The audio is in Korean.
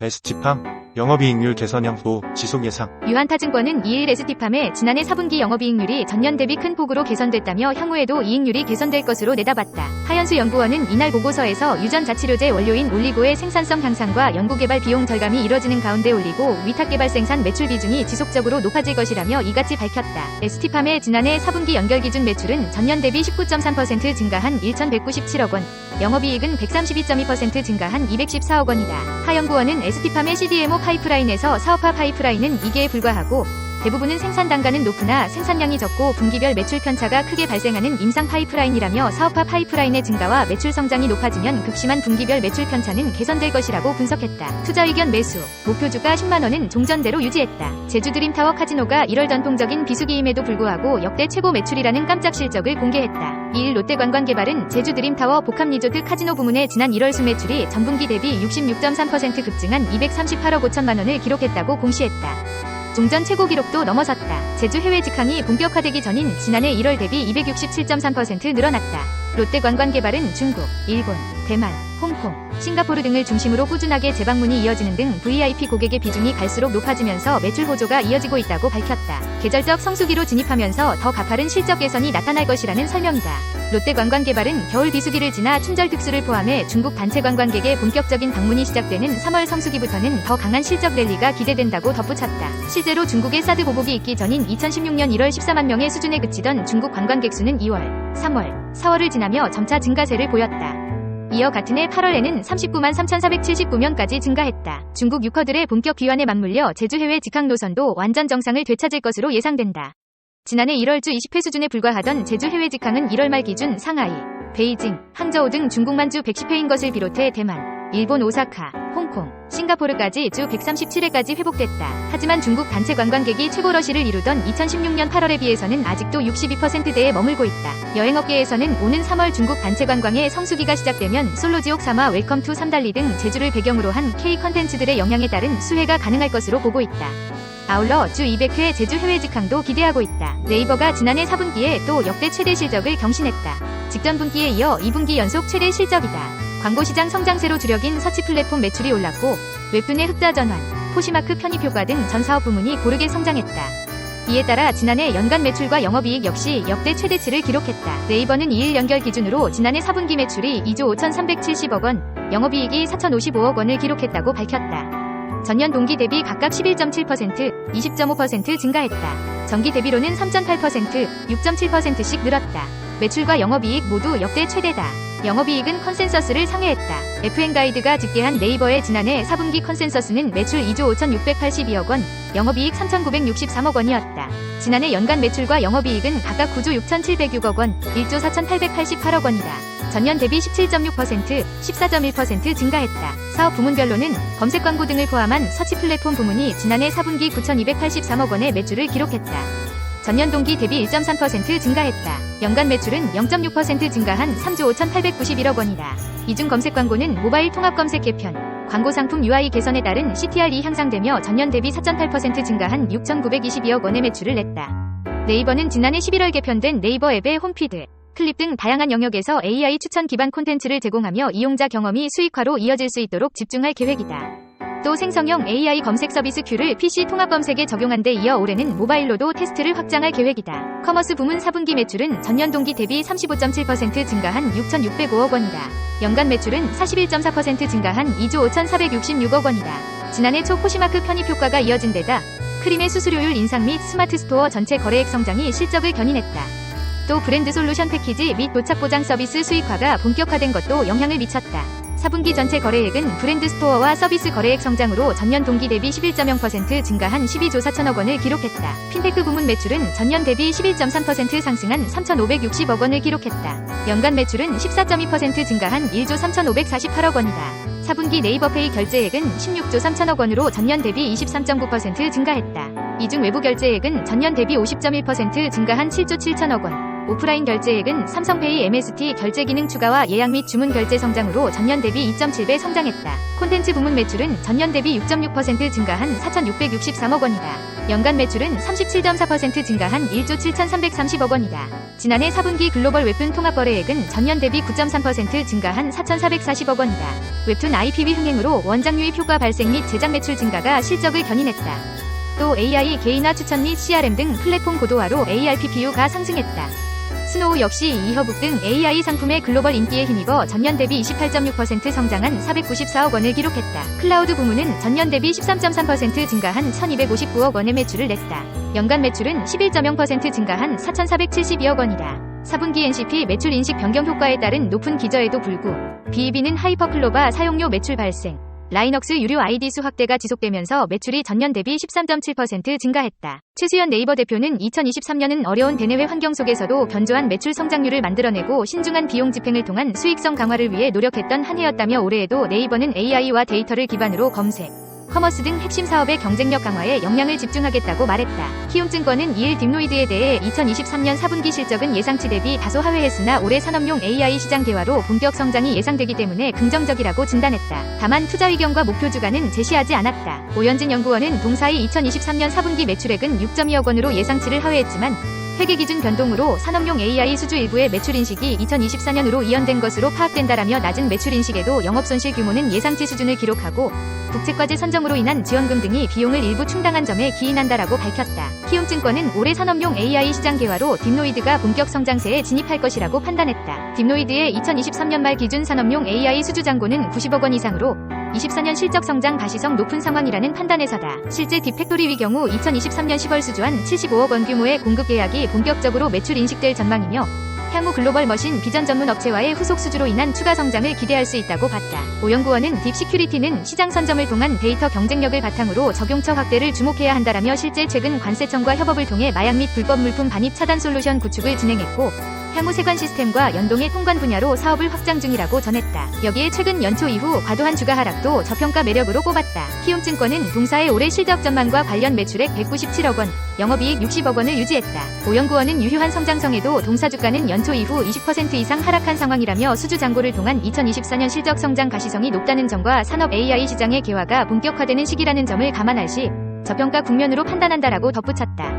ST팜 영업이익률 개선 향후 지속 예상 유한타증권은 2일 ST팜의 지난해 4분기 영업이익률이 전년 대비 큰 폭으로 개선됐다며 향후에도 이익률이 개선될 것으로 내다봤다. 하연수 연구원은 이날 보고서에서 유전 자치료제 원료인 올리고의 생산성 향상과 연구개발 비용 절감이 이뤄지는 가운데 올리고 위탁개발 생산 매출 비중이 지속적으로 높아질 것이라며 이같이 밝혔다. ST팜의 지난해 4분기 연결 기준 매출은 전년 대비 19.3% 증가한 1,197억 원, 영업이익은 132.2% 증가한 214억 원이다. 하 연구원은 ST팜의 CDMO 파이프라인에서 사업화 파이프라인은 2개에 불과하고 대부분은 생산 단가는 높으나 생산량이 적고 분기별 매출 편차가 크게 발생하는 임상 파이프라인이라며 사업화 파이프라인의 증가와 매출 성장이 높아지면 극심한 분기별 매출 편차는 개선될 것이라고 분석했다. 투자 의견 매수, 목표 주가 10만 원은 종전대로 유지했다. 제주 드림타워 카지노가 1월 전통적인 비수기임에도 불구하고 역대 최고 매출이라는 깜짝 실적을 공개했다. 2일 롯데관광개발은 제주 드림타워 복합리조트 카지노 부문의 지난 1월 순매출이 전분기 대비 66.3% 급증한 238억 5천만 원을 기록했다고 공시했다. 종전 최고 기록도 넘어섰다. 제주 해외 직항이 본격화되기 전인 지난해 1월 대비 267.3% 늘어났다. 롯데 관광 개발은 중국, 일본, 대만, 홍콩, 싱가포르 등을 중심으로 꾸준하게 재방문이 이어지는 등 VIP 고객의 비중이 갈수록 높아지면서 매출 호조가 이어지고 있다고 밝혔다. 계절적 성수기로 진입하면서 더 가파른 실적 개선이 나타날 것이라는 설명이다. 롯데관광개발은 겨울 비수기를 지나 춘절 특수를 포함해 중국 단체 관광객의 본격적인 방문이 시작되는 3월 성수기부터는 더 강한 실적 랠리가 기대된다고 덧붙였다. 실제로 중국의 사드 보복이 있기 전인 2016년 1월 14만 명의 수준에 그치던 중국 관광객 수는 2월, 3월, 4월을 지나며 점차 증가세를 보였다. 이어 같은 해 8월에는 39만 3,479명까지 증가했다. 중국 유커들의 본격 귀환에 맞물려 제주 해외 직항 노선도 완전 정상을 되찾을 것으로 예상된다. 지난해 1월 주 20회 수준에 불과하던 제주 해외 직항은 1월 말 기준 상하이, 베이징, 항저우 등 중국만 주 110회인 것을 비롯해 대만, 일본 오사카, 홍콩, 싱가포르까지 주 137회까지 회복됐다. 하지만 중국 단체 관광객이 최고 러시를 이루던 2016년 8월에 비해서는 아직도 62%대에 머물고 있다. 여행업계에서는 오는 3월 중국 단체 관광의 성수기가 시작되면 솔로지옥 3화 웰컴 투 삼달리 등 제주를 배경으로 한 K 컨텐츠들의 영향에 따른 수혜가 가능할 것으로 보고 있다. 아울러 주 200회 제주 해외 직항도 기대하고 있다. 네이버가 지난해 4분기에 또 역대 최대 실적을 경신했다. 직전 분기에 이어 2분기 연속 최대 실적이다. 광고시장 성장세로 주력인 서치 플랫폼 매출이 올랐고 웹툰의 흑자 전환, 포시마크 편입 효과 등 전 사업 부문이 고르게 성장했다. 이에 따라 지난해 연간 매출과 영업이익 역시 역대 최대치를 기록했다. 네이버는 2일 연결 기준으로 지난해 4분기 매출이 2조 5,370억 원, 영업이익이 4,055억 원을 기록했다고 밝혔다. 전년 동기 대비 각각 11.7%, 20.5% 증가했다. 전기 대비로는 3.8%, 6.7%씩 늘었다. 매출과 영업이익 모두 역대 최대다. 영업이익은 컨센서스를 상회했다. FN가이드가 집계한 네이버의 지난해 4분기 컨센서스는 매출 2조 5,682억 원, 영업이익 3,963억 원이었다. 지난해 연간 매출과 영업이익은 각각 9조 6,706억 원, 1조 4,888억 원이다. 전년 대비 17.6%, 14.1% 증가했다. 사업 부문별로는 검색 광고 등을 포함한 서치 플랫폼 부문이 지난해 4분기 9,283억 원의 매출을 기록했다. 전년 동기 대비 1.3% 증가했다. 연간 매출은 0.6% 증가한 3조 5,891억 원이다. 이중 검색 광고는 모바일 통합 검색 개편, 광고 상품 UI 개선에 따른 CTR이 향상되며 전년 대비 4.8% 증가한 6,922억 원의 매출을 냈다. 네이버는 지난해 11월 개편된 네이버 앱의 홈피드, 클립 등 다양한 영역에서 AI 추천 기반 콘텐츠를 제공하며 이용자 경험이 수익화로 이어질 수 있도록 집중할 계획이다. 또 생성형 AI 검색 서비스 큐를 PC 통합 검색에 적용한 데 이어 올해는 모바일로도 테스트를 확장할 계획이다. 커머스 부문 4분기 매출은 전년 동기 대비 35.7% 증가한 6,605억 원이다. 연간 매출은 41.4% 증가한 2조 5,466억 원이다. 지난해 초 포시마크 편입 효과가 이어진 데다 크림의 수수료율 인상 및 스마트 스토어 전체 거래액 성장이 실적을 견인했다. 또 브랜드 솔루션 패키지 및 도착 보장 서비스 수익화가 본격화된 것도 영향을 미쳤다. 4분기 전체 거래액은 브랜드 스토어와 서비스 거래액 성장으로 전년 동기 대비 11.0% 증가한 12조 4천억 원을 기록했다. 핀테크 부문 매출은 전년 대비 11.3% 상승한 3,560억 원을 기록했다. 연간 매출은 14.2% 증가한 1조 3,548억 원이다. 4분기 네이버페이 결제액은 16조 3천억 원으로 전년 대비 23.9% 증가했다. 이중 외부 결제액은 전년 대비 50.1% 증가한 7조 7천억 원. 오프라인 결제액은 삼성페이 MST 결제 기능 추가와 예약 및 주문 결제 성장으로 전년 대비 2.7배 성장했다. 콘텐츠 부문 매출은 전년 대비 6.6% 증가한 4,663억 원이다. 연간 매출은 37.4% 증가한 1조 7,330억 원이다. 지난해 4분기 글로벌 웹툰 통합 거래액은 전년 대비 9.3% 증가한 4,440억 원이다. 웹툰 IPV 흥행으로 원작 유입 효과 발생 및 제작 매출 증가가 실적을 견인했다. 또 AI 개인화 추천 및 CRM 등 플랫폼 고도화로 ARPPU가 상승했다. 스노우 역시 이허북 등 AI 상품의 글로벌 인기에 힘입어 전년 대비 28.6% 성장한 494억 원을 기록했다. 클라우드 부문은 전년 대비 13.3% 증가한 1259억 원의 매출을 냈다. 연간 매출은 11.0% 증가한 4,472억 원이다. 4분기 NCP 매출 인식 변경 효과에 따른 높은 기저에도 불구 BEB는 하이퍼클로바 사용료 매출 발생, 라이넉스 유료 아이디 수 확대가 지속되면서 매출이 전년 대비 13.7% 증가했다. 최수연 네이버 대표는 2023년은 어려운 대내외 환경 속에서도 견조한 매출 성장률을 만들어내고 신중한 비용 집행을 통한 수익성 강화를 위해 노력했던 한 해였다며 올해에도 네이버는 AI와 데이터를 기반으로 검색, 커머스 등 핵심 사업의 경쟁력 강화에 역량을 집중하겠다고 말했다. 키움증권은 이일 딥노이드에 대해 2023년 4분기 실적은 예상치 대비 다소 하회했으나 올해 산업용 AI 시장 개화로 본격 성장이 예상되기 때문에 긍정적이라고 진단했다. 다만 투자 의견과 목표 주가는 제시하지 않았다. 오현진 연구원은 동사의 2023년 4분기 매출액은 6.2억 원으로 예상치를 하회했지만 회계 기준 변동으로 산업용 AI 수주 일부의 매출 인식이 2024년으로 이연된 것으로 파악된다라며 낮은 매출 인식에도 영업 손실 규모는 예상치 수준을 기록하고 국책과제 선정으로 인한 지원금 등이 비용을 일부 충당한 점에 기인한다라고 밝혔다. 키움증권은 올해 산업용 AI 시장 개화로 딥노이드가 본격 성장세에 진입할 것이라고 판단했다. 딥노이드의 2023년 말 기준 산업용 AI 수주 잔고는 90억 원 이상으로 24년 실적 성장 가시성 높은 상황이라는 판단에서다. 실제 딥팩토리 위 경우 2023년 10월 수주한 75억 원 규모의 공급 계약이 본격적으로 매출 인식될 전망이며 향후 글로벌 머신 비전 전문 업체와의 후속 수주로 인한 추가 성장을 기대할 수 있다고 봤다. 오 연구원은 딥시큐리티는 시장 선점을 통한 데이터 경쟁력을 바탕으로 적용처 확대를 주목해야 한다라며 실제 최근 관세청과 협업을 통해 마약 및 불법 물품 반입 차단 솔루션 구축을 진행했고 향후 세관 시스템과 연동의 통관 분야로 사업을 확장 중이라고 전했다. 여기에 최근 연초 이후 과도한 주가 하락도 저평가 매력으로 꼽았다. 키움증권은 동사의 올해 실적 전망과 관련 매출액 197억 원, 영업이익 60억 원을 유지했다. 오연구원은 유효한 성장성에도 동사 주가는 연초 이후 20% 이상 하락한 상황이라며 수주 잔고를 통한 2024년 실적 성장 가시성이 높다는 점과 산업 AI 시장의 개화가 본격화되는 시기라는 점을 감안할 시 저평가 국면으로 판단한다라고 덧붙였다.